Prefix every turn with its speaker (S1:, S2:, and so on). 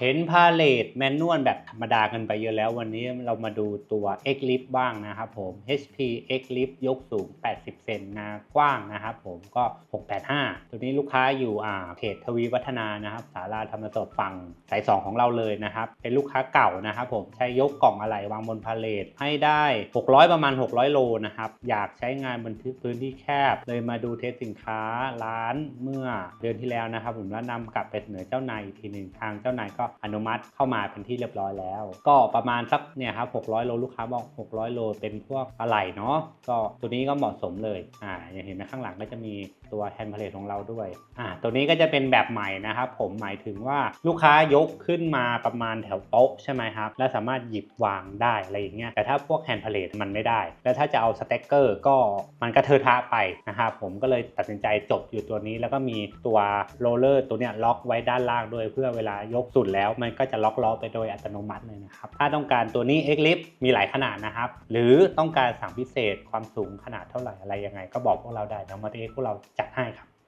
S1: เห็นพาเลทแมนนวลแบบธรรมดากันไปเยอะแล้ววันนี้เรามาดูตัว X l i f บ้างนะครับผม HP X l i f ยกสูง 80 เซนหนากว้างนะครับผมก็ 685 ตัวนี้ลูกค้าอยู่อ่าเขตทวีวัฒนานะครับสาราธรรมสดฝั่งสาย 2 ของเราเลยนะครับ เป็นลูกค้าเก่านะครับผมใช้ยกกล่องอะไหล่วางบนพาเลทให้ได้ 600 ประมาณ 600 โลนะครับ อยากใช้งานบนพื้นที่แคบ เลยมาดูเทสสินค้าร้านเมื่อเดือนที่แล้วนะครับผมแล้วนำกลับไปเสนอเจ้านายอีกทีหนึ่งทางเจ้านายก็อนุมัติเข้ามาเป็นที่เรียบร้อยแล้ว ก็ประมาณสักเนี่ยครับ600 โลลูกค้าบอก 600 โลเป็นพวกอะไหล่เนาะก็ตัวนี้ก็เหมาะสมเลยอ่าอย่างเห็นไหมข้างหลังก็จะมีตัวแฮนด์พาเลทของเราด้วยอ่าตัวนี้ก็จะเป็นแบบใหม่นะครับผมหมายถึงว่าลูกค้ายกขึ้นมาประมาณแถวโต๊ะใช่ไหมครับและสามารถหยิบวางได้อะไรอย่างเงี้ยแต่ถ้าพวกแฮนด์พาเลทมันไม่ได้ แล้วถ้าจะเอาสเต็กเกอร์ก็มันก็เทอะทะไปนะครับผมก็เลยตัดสินใจจบอยู่ตัวนี้แล้วก็มีตัวโรลเลอร์ตัวเนี้ยล็อกไว้ด้านล่างด้วยเพื่อเวลายกสุดแล้ว มันก็จะล็อกล้อไปโดยอัตโนมัติเลยนะครับ ถ้าต้องการตัวนี้ Eclipse มีหลายขนาดนะครับ หรือต้องการสั่งพิเศษความสูงขนาดเท่าไหร่อะไรยังไง ก็บอกพวกเราได้นะมาเอ็กพวกเราจัดให้ครับ